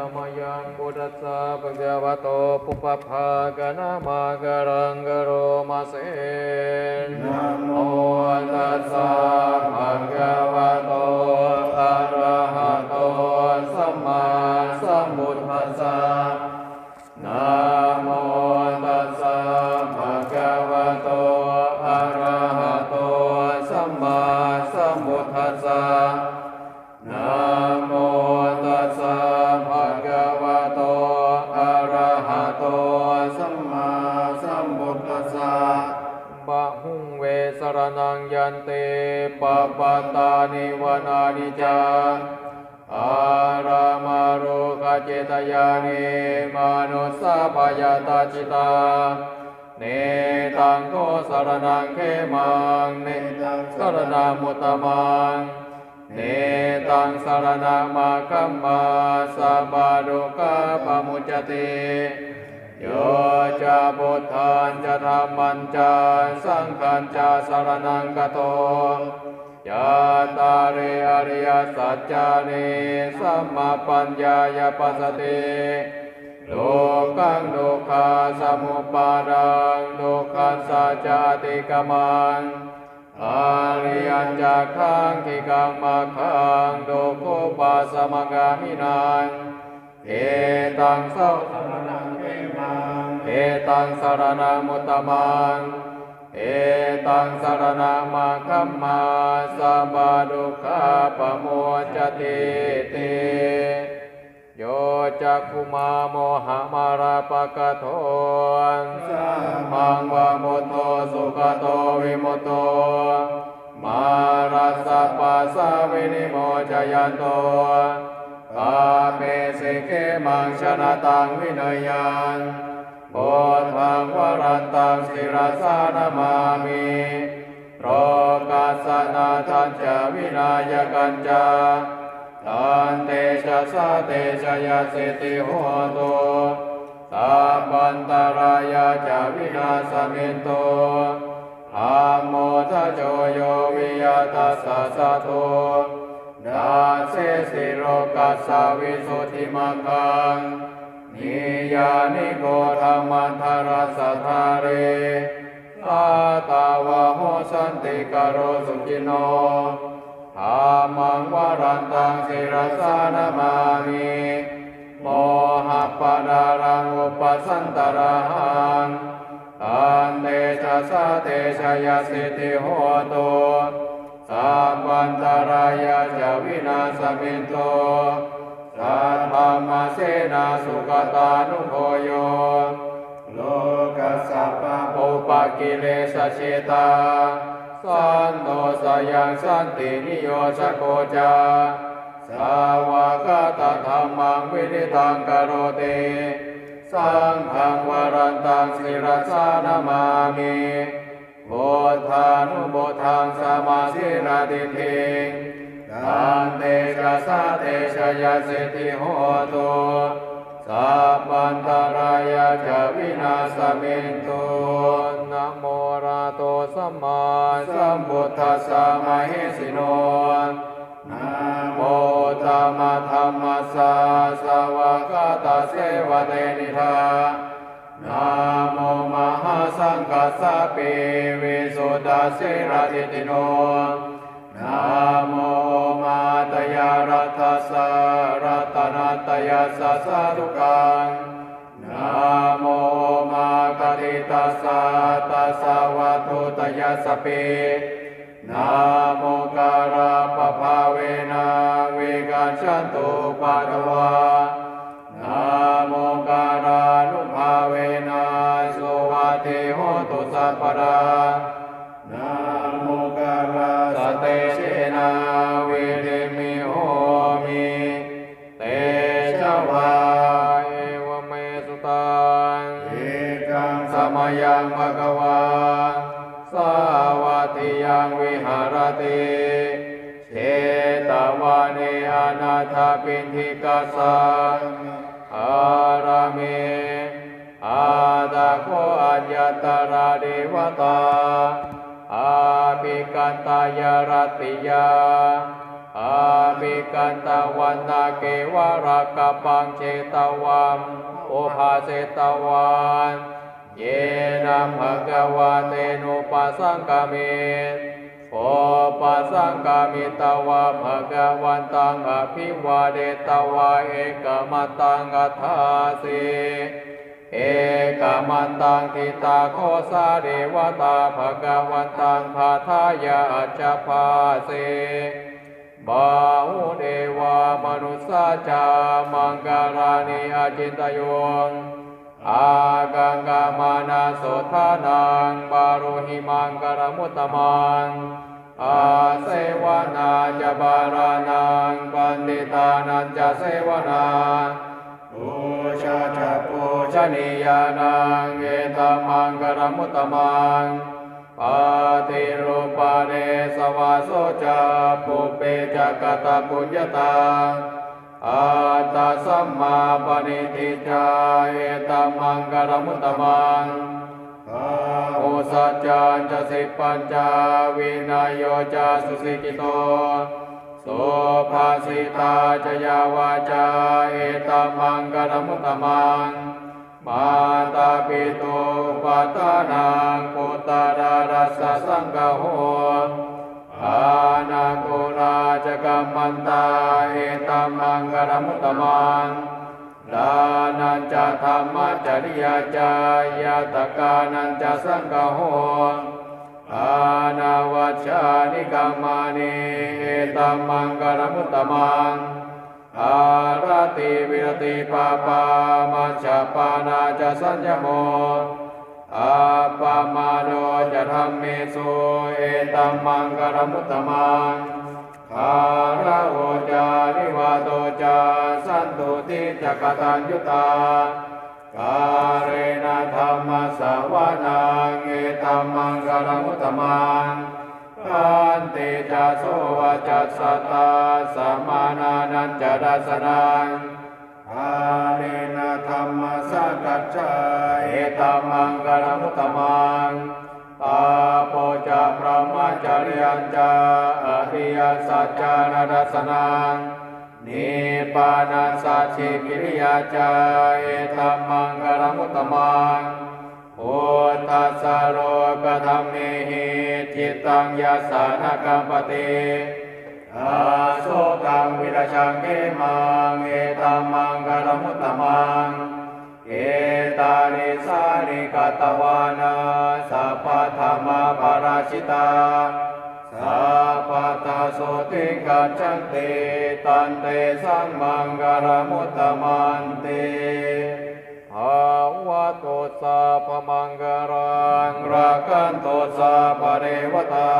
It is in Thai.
ตมยังพุทธัสสะภะคะวะโตปุปภากนามากรังกโรมาเสนะโมตัสสะภะคะวะ รุกเจตยานิมานุสาปยาตาจิตา เนตังโกสรนังเขมังเนตังสรนามุตตมัง เนตังสารนามาคัมมาสัพพะดุกะปมุจจติโยจะพุทธันจะธรรมันจะสังฆันจะสารนังกโต ยะตาเรอริยสัจจานิสัมมาปัญญายปัสสติโลกังดุขาสมุปปาดังดุขันสัจจติกมังอาริยันจักขังกิกังมาขังโดโกปาสมกามินันเอตังสารนังเขมังเอตังสารนังมุตตมัง เอตังสารนังมาคัมมาสัมบาดุขาปโมจติติโยจักขุมาโมหะมาราปะกะโทนมังวะโมโตสุขโตวิโมโตมารัสปัสสะวินิโมจยันโตปาเปสิเกมังชนะตังวินยัน โพธังวรันตังสิรสานามามิโรกัสนาทันจวินายกันจาทันเตชะสะเตชะยะสิติโหตุสัพพันตรายาจะวินาสมินโตอาโมทโจโยวิยตัสสะสะโทดาเสสิโรกัสสวิสุทธิมังคัง นิยานิโกธรรมันทรัสสะทาเรอาตาวะโหสันติกโรสุกิโนอามังวรันตังสิรสานามามิโมหะปะดารังอุปสันตระหังอันเตชะสะเตชะยะสิทธิโหตุสัพพันตรายาจะวินาสมินโต สัทธรรมเสนาสุขตานุโภโยโลกัสสะปะปุปกิเลสเชตาสันโตสยังสันตินิโยชโกจาสาวกตธรรมังวินิตังกโรติสังฆังวรันตังสิรสานามามิโบธานุโบทังสมาสิราติทิง ตันเตชะสะเตชะยะสิทิโหตุสัพพันตรายาจวินาสมินตุนะโมระโตสัมมาสัมพุทธัสสะมหิสิโนนะโมตัมมะธัมมัสสะสวากาตาเสวะเตนิธานะโมมหาสังกัสสะปิวิสุทธาสิรติติโน นะโมมาตยารัตสารัตนาตยาสสสาธุกังนะโมมากติตัสสะตัสสะวัตุตยาสเปนะโมการาปภาเวนะเวกันชันตุปัตวา นิอนาถปินทิกาสังอารามิอาตาโคอัญญตราเดวตาอาภิกันตายรติยาอาบิกันตวันนาเกวรักปังเชตวันโอภาเสตวันเยนะภะคะวะเตนุปัสสังกามิโอ ปัสสังกามิตวะภะคะวันตังอภิวาเดตวะเอกมัตตังอัฏาสิเอกมันตังทิตาโคสาเรวตาภะกวันตังภาทายาอัจจภาเสบาหุเดวามนุสสาจามังการานิอาจินตโยงอากังกามานาโสทานังบารุหิมังกรมุตตมัง อาเสวนาจะบารานังปันติตานันจะเสวนาปูชาจะปูชนิยานังเอตมังกรมุตตมังปาติรูปาเนสวาโสจาปุเปจักตาปุญญาตาอาตาสัมมาปณิทิจาเอตมังกรมุตตมัง สัจจานจะสิปัญจาวินายโยจาสุสิกิโตโสภาสิตาจยาวาจาเอตมังกรมุตตมังมาตาปิโตปัตานังปุตตารารัสสังกโหอานาโกราจกัมมันตาเอตัมังกรมุตตมัง ธรรมจริยาจายาตกานันจะสังกโหอานาวัชานิกรรมานิเอตัมมังกรมุตตมังอารติวิรติปาปามัจจปานาจะสัญญโมอาปามาโนจะธรรมเมสุเอตัมมังกรมุตตมัง คาระโอจานิวาโตจาสันตุติจักตัญยุตากาเรนะธรรมสาวนาเอตัมมังกรมุตตมังปันติจะโสวจัสสตาสัมมานานันจดัสนังอาเรนะธรรมสังกัจจาเอตัมมังกรมุต จานาดัสนังนิปานาสัจฉิกิริยาจาเอตัมมังกรมุตตมังโอทัสโรกธรรมเมหิจิตตังยาสานกัมปติอาโสตังวิรชังเกมังเอตัมมังกรมุตตมังเอตานิสานิกตวานาสัพพธรรมาปาราชิตาสัพพะตา สติกัจจันติตันเตสังมังกรมุตตมันติภาวะโตสาพมังกรังรักันโตสาปเรวตา